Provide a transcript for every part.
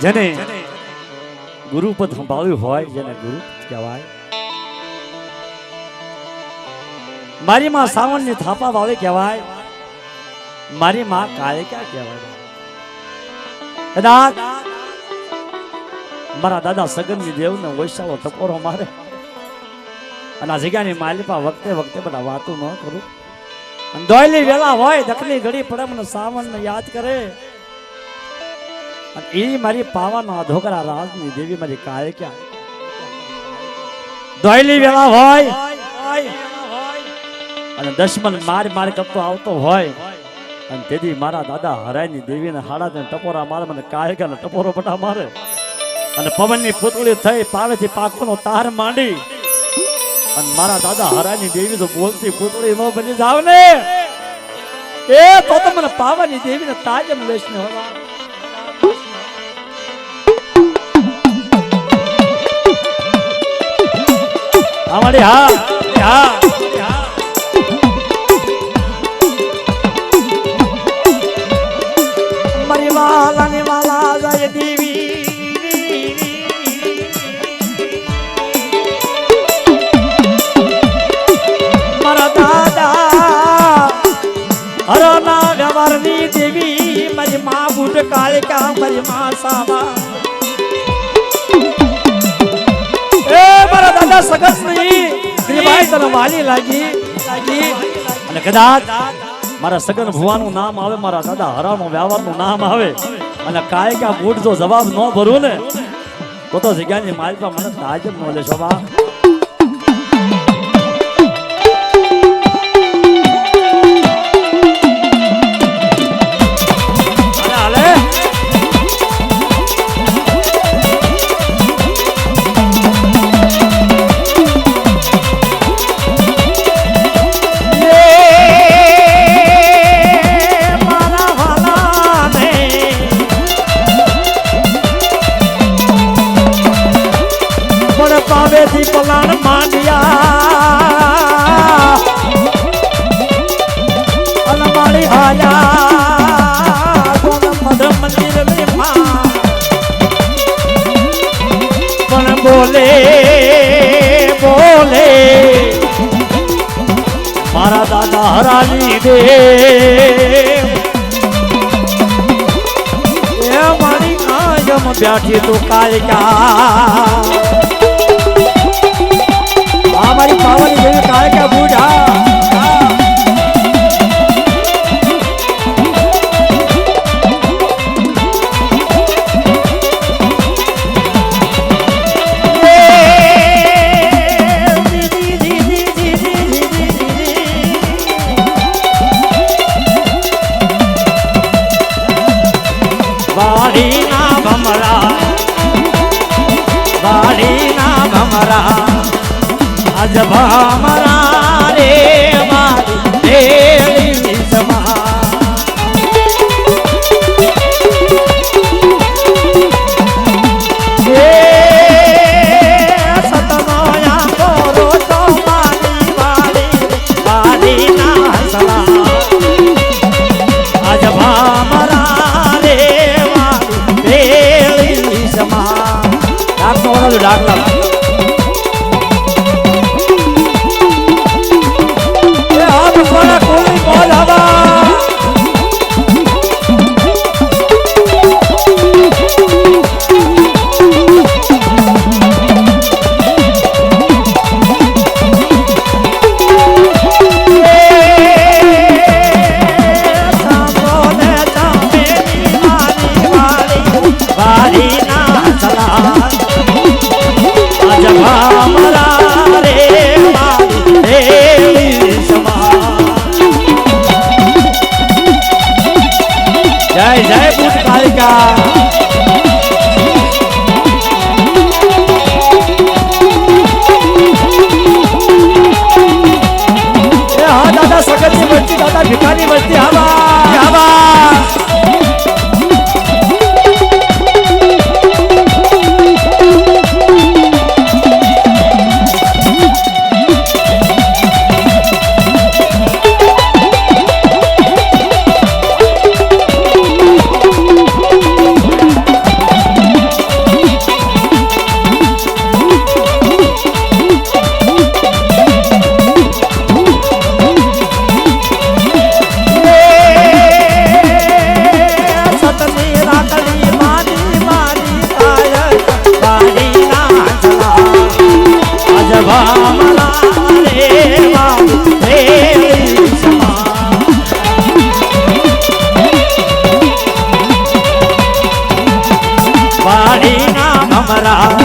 જેને ગુરુપદ સંભાળ્યું હોય, જેને ગુરુ કહેવાય. મારી માં સાવણની થાપા વાળી કહેવાય. મારી માં કાળિકા કહેવાય. કદાચ મારા દાદા સગનની દેવને વૈશાળો ટકોરો મારે. અને આ જગ્યાની માલિપા વખતે વખતે બધા વાતો ન કરું. દોયલી વેલા હોય દખની ઘડી પડે, મને સાવણને યાદ કરે. અને એ મારી પાવાનો ધોકરા રાજની દેવી મારી કાળિકા દોયલી વેલા હોય. અને દશમન માર માર કરતો આવતો હોય. અને તેથી મારા દાદા હરાયની દેવીને હાડા ટપોરા મારે મને કાયકાને ટપોરો બટા મારે. અને પવનની પૂતળી થઈ પાવેથી પાકોનો તાર માંડી. અને મારા દાદા હરાયની દેવી તો બોલતી પૂતળી નો બની જાવ ને એ તો મને પાવાની દેવીને તાજમ લેશ ને હોવા અમારી હા હા દેવી. મારા મા બુટ કાળિકા મારી મા સાવા. દાદા સગસ નહીં. શ્રીભાઈ તને વાલી લાગી લાગી. અને કદાચ મારા સગન ભુવાનું નામ આવે, મારા દાદા હરાનું વ્યવહારનું નામ આવે. અને કાયકા બૂટ જો જવાબ ન ભરું ને, તો તો જગ્યાની માલિકા મને તાજબ ન બા. મારા લીધે એ મારી કાયમ બેઠી તું કાયકા આ મારી પાવાની દેવી વાડીના ભમરા આજ ભમરા રે મારી. કા સગતની મસ્તી દાદા ભિખારી મસ્તી હવા ભમરા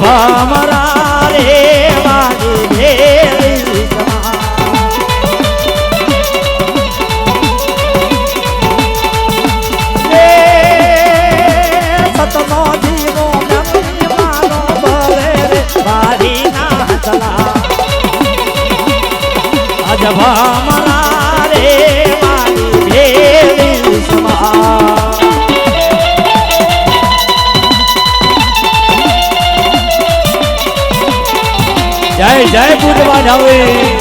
ભમરા રે વાડી ભેળી સતનો જીવો જય જય પૂજવા જાવે